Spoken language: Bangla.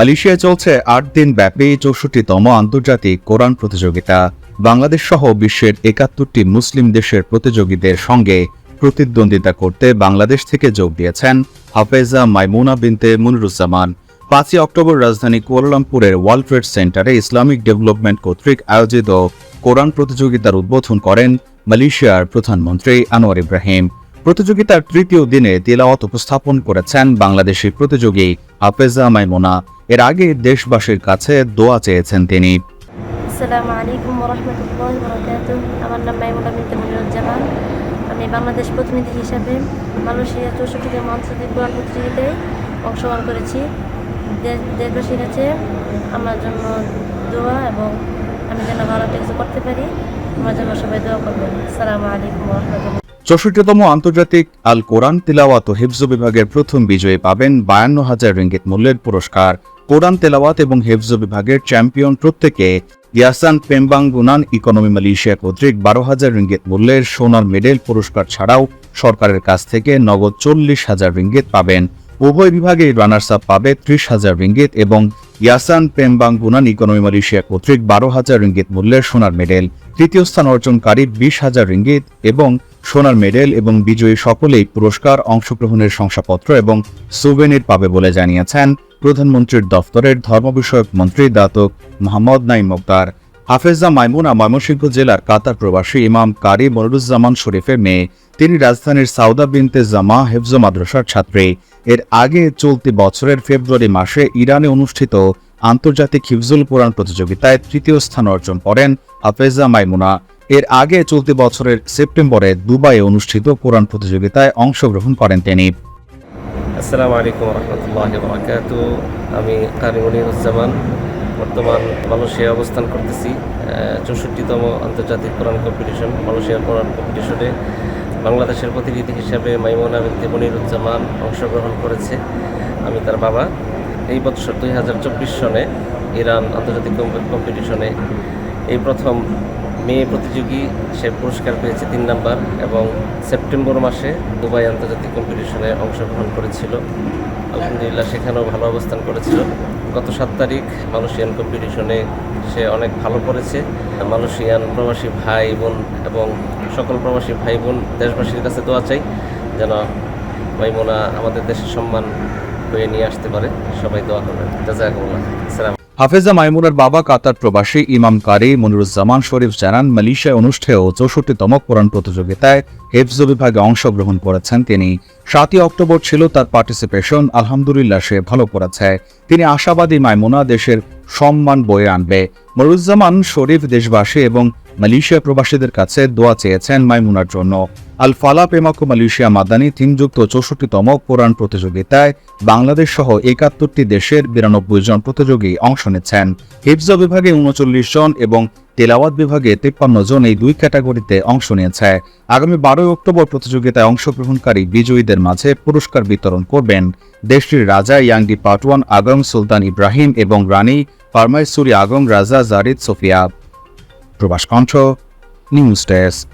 মালয়েশিয়ায় চলছে আট দিন ব্যাপী চৌষট্টিতম আন্তর্জাতিক কোরআন প্রতিযোগিতা। বাংলাদেশ সহ বিশ্বের একাত্তরটি মুসলিম দেশের প্রতিযোগীদের সঙ্গে প্রতিদ্বন্দ্বিতা করতে বাংলাদেশ থেকে যোগ দিয়েছেন হাফেজা মাইমুনা বিনতে মুনিরুজ্জামান। পাঁচই অক্টোবর রাজধানী কুয়ালালামপুরের ওয়ার্ল্ড ট্রেড সেন্টারে ইসলামিক ডেভেলপমেন্ট কর্তৃক আয়োজিত কোরআন প্রতিযোগিতার উদ্বোধন করেন মালয়েশিয়ার প্রধানমন্ত্রী আনোয়ার ইব্রাহিম। প্রতিযোগিতার তৃতীয় দিনে তিলাওয়াত উপস্থাপন করেছেন বাংলাদেশি প্রতিযোগী হাফেজা মাইমুনা। এর আগে দেশবাসীর কাছে দোয়া চেয়েছেন তিনি। আসসালামু আলাইকুম রহমতুল্লাহ বরকাত আমার নাম মাইমুনা বিনতে মনিরুজ্জামান। আমি বাংলাদেশ প্রতিনিধি হিসাবে মালয়েশিয়া চৌষট্টিতম আন্তর্জাতিক কোরআন প্রতিযোগিতায় অংশগ্রহণ করেছি। দেশ- দেশবাসীর কাছে আমার জন্য দোয়া এবং আমি যেন ভালো কিছু করতে পারি, আমার জন্য সবাই দোয়া করবেন। আসসালামু আলাইকুম রহমতুল্লাহ চৌষট্টিতম আন্তর্জাতিক আল কোরআন তিলাওয়াত ও হিফজ বিভাগের প্রথম বিজয়ী পাবেন বায়ান্ন হাজার রিঙ্গিত মূল্যের পুরস্কার। কোরআন তেলাওয়াত এবং হেফজ বিভাগের চ্যাম্পিয়ন প্রত্যেকে ইয়াসান পেম্বাং গুনান ইকোনমি মালয়েশিয়া কর্তৃক বারো হাজার রিঙ্গিত মূল্যের সোনার মেডেল পুরস্কার ছাড়াও সরকারের কাছ থেকে নগদ চল্লিশ হাজার রিঙ্গিত পাবেন। উভয় বিভাগে রানার্স আপ পাবে ত্রিশ হাজার রিঙ্গিত এবং ইয়াসান পেম্বাং গুনান ইকোনমি মালয়েশিয়া কর্তৃক বারো হাজার রিঙ্গিত মূল্যের সোনার মেডেল। তৃতীয় স্থান অর্জনকারী বিশ হাজার রিঙ্গিত এবং সোনার মেডেল এবং বিজয়ী সকলেই পুরস্কার, অংশগ্রহণের শংসাপত্র এবং সুভেনির পাবে বলে জানিয়েছেন প্রধানমন্ত্রীর দফতরের ধর্ম বিষয়ক মন্ত্রী দাতক মোহাম্মদ নাইম মোক্তার। হাফেজা মাইমুনা ময়মনসিংহ জেলার কাতার প্রবাসী ইমাম কারি মনিরুজ্জামান শরীফের মেয়ে। তিনি রাজধানীর সাউদা বিনতে জামা হেফজ মাদ্রাসার ছাত্রী। এর আগে চলতি বছরের ফেব্রুয়ারি মাসে ইরানে অনুষ্ঠিত আন্তর্জাতিক হিফজুল কোরআন প্রতিযোগিতায় তৃতীয় স্থান অর্জন করেন হাফেজা মাইমুনা। এর আগে চলতি বছরের সেপ্টেম্বরে দুবাইয়ে অনুষ্ঠিত কোরআন প্রতিযোগিতায় অংশগ্রহণ করেন তিনি। আসসালামু আলাইকুম রহমতুল্লাহ বরাকাতু আমি কারিমুনিরুজ্জামান বর্তমান মালয়েশিয়ায় অবস্থান করতেছি। চৌষট্টিতম আন্তর্জাতিক কোরআন কম্পিটিশন মালয়েশিয়া কোরআন কম্পিটিশনে বাংলাদেশের প্রতিনিধি হিসাবে মাইমুনা বিনতে মনিরুজ্জামান অংশগ্রহণ করেছে। আমি তার বাবা। এই বছর দুই হাজার চব্বিশ সনে ইরান আন্তর্জাতিক কম- কম্পিটিশনে এই প্রথম মেয়ে প্রতিযোগী সে পুরস্কার পেয়েছে তিন নাম্বার এবং সেপ্টেম্বর মাসে দুবাই আন্তর্জাতিক কম্পিটিশনে অংশগ্রহণ করেছিল। আলহামদুলিল্লাহ, সেখানেও ভালো অবস্থান করেছিল। গত সাত তারিখ মালয়েশিয়ান কম্পিটিশনে সে অনেক ভালো করেছে। মালয়েশিয়ান প্রবাসী ভাই বোন এবং সকল প্রবাসী ভাই বোন দেশবাসীর কাছে দোয়া চাই যেন মাইমুনা আমাদের দেশের সম্মান হয়ে নিয়ে আসতে পারে। সবাই দোয়া করবেন। জাজাকুল্লাহ। সালাম। হাফেজা মাইমুনার বাবা কাতার প্রবাসী ইমাম কারি মনিরুজ্জামান শরীফ জানান, মালয়েশিয়ায় অনুষ্ঠেয় চৌষট্টিতম কোরআন প্রতিযোগিতায় হেফজ বিভাগে অংশগ্রহণ করেছেন তিনি। সাতই অক্টোবর ছিল তার পার্টিসিপেশন আলহামদুলিল্লাহ সে ভালো করেছে। তিনি আশাবাদী মাইমুনা দেশের সম্মান বয়ে আনবে। মনিরুজ্জামান শরীফ দেশবাসী এবং মালয়েশিয়া প্রবাসীদের কাছে দোয়া চেয়েছেন মাইমুনার জন্য। আল ফালা পেমাকু মালয়েশিয়া মাদানী থিমযুক্ত চৌষট্টিতম কোরআন প্রতিযোগিতায় বাংলাদেশ সহ একাত্তরটি দেশের বিরানব্বই জন প্রতিযোগী অংশ নিচ্ছেন। হিফজ বিভাগে উনচল্লিশ জন এবং তেলাওয়াত বিভাগে তিপ্পান্ন জন এই দুই ক্যাটাগরিতে অংশ নিয়েছে। আগামী বারোই অক্টোবর প্রতিযোগিতায় অংশগ্রহণকারী বিজয়ীদের মাঝে পুরস্কার বিতরণ করবেন দেশটির রাজা ইয়াংডি পাটওয়ান আগম সুলতান ইব্রাহিম এবং রানী পারমাইসুরি আগম রাজা জারিদ সোফিয়া। প্রবাস কণ্ঠ, নিউজ ডেস্ক।